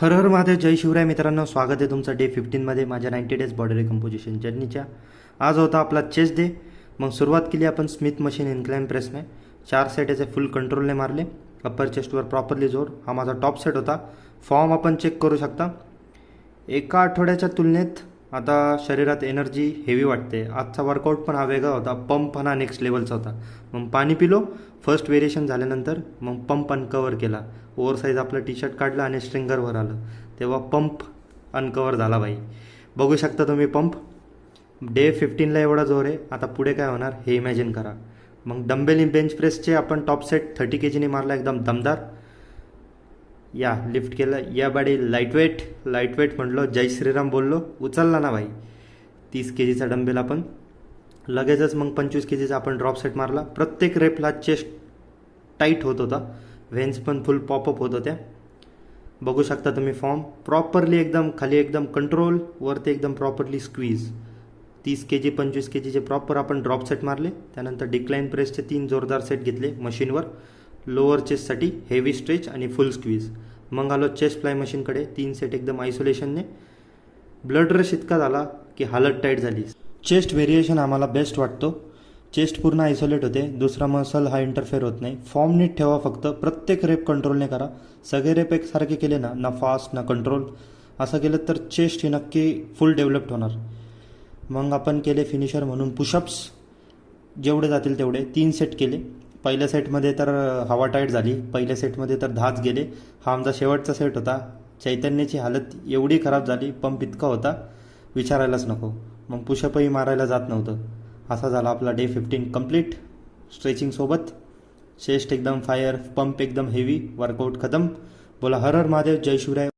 हर हर महादेव जय शिवराय मित्रांनो स्वागत आहे तुमचं डे फिफ्टीनमध्ये माझ्या नाईन्टी डेज बॉडी रिकम्पोजिशन जर्नीच्या आज होता आपला चेस्ट डे मग सुरुवात केली आपण स्मिथ मशीन इन्क्लाइन प्रेसने चार सेट याचे फुल कंट्रोलने मारले. अप्पर चेस्टवर प्रॉपरली जोर. हा माझा टॉप सेट होता. फॉर्म आपण चेक करू शकता. एका आठवड्याच्या तुलनेत आता शरीरात एनर्जी हेवी वाटते. आजचा वर्कआउट पण हा वेगळा होता. पंप पण हा नेक्स्ट लेवलचा होता. मग पाणी पिलो. फर्स्ट वेरिएशन झाल्यानंतर मग पंप अनकवर केला. ओव्हरसाईज आपलं टी शर्ट काढलं आणि स्ट्रिंगरवर आलं. तेव्हा पंप अनकवर झाला बाई बघू शकता तुम्ही पंप डे फिफ्टीनला एवढा जोर आहे. आता पुढे काय होणार हे इमॅजिन करा. मग डंबेल बेंच प्रेसचे आपण टॉप सेट थर्टी के जीने मारला. एकदम दमदार. या लिफ्ट केलं. या बाडी लाईटवेट लाईटवेट म्हटलो म्हटलं जय श्रीराम बोललो. उचलला ना भाई. तीस के जीचा डंबेल आपण. लगेचच मग पंचवीस के जीचा आपण ड्रॉप सेट मारला. प्रत्येक रेपला चेस्ट टाईट होत होता. व्हेन्स पण फुल पॉपअप होत होत्या. बघू शकता तुम्ही फॉर्म प्रॉपरली एकदम खाली एकदम कंट्रोल वरती एकदम प्रॉपरली स्क्वीज तीस के जी पंचवीस के जीचे प्रॉपर आपण ड्रॉप सेट मारले. त्यानंतर डिक्लाईन प्रेसचे तीन जोरदार सेट घेतले मशीनवर लोअर चेस्टसाठी हेवी स्ट्रेच आणि फुल स्क्वीज मग आलो चेस्ट फ्लाय मशीनकडे तीन सेट एकदम आयसोलेशनने ब्लड रश इतका झाला की हालत टाईट झाली. चेस्ट व्हेरिएशन आम्हाला बेस्ट वाटतो. चेस्ट पूर्ण आयसोलेट होते. दुसरा मसल हा इंटरफेअर होत नाही. फॉर्म नीट ठेवा फक्त. प्रत्येक रेप कंट्रोलने करा. सगळे रेप एकसारखे केले ना ना फास्ट ना कंट्रोल असं केलं तर चेस्ट ही नक्की फुल डेव्हलप्ड होणार. मग आपण केले फिनिशर म्हणून पुशअप्स जेवढे जातील तेवढे. तीन सेट केले. पहिल्या सेटमध्ये तर हवा टाईट झाली. पहिल्या सेटमध्ये तर दहाच गेले. हा आमचा शेवटचा सेट होता. चैतन्याची हालत एवढी खराब झाली पंप इतका होता विचारायलाच नको. मग पुशअपही मारायला जात नव्हतं. असा झाला आपला डे फिफ्टीन कंप्लीट स्ट्रेचिंगसोबत चेस्ट एकदम फायर पंप एकदम हेवी वर्कआउट खतम. बोला हर हर महादेव जय शिवराय.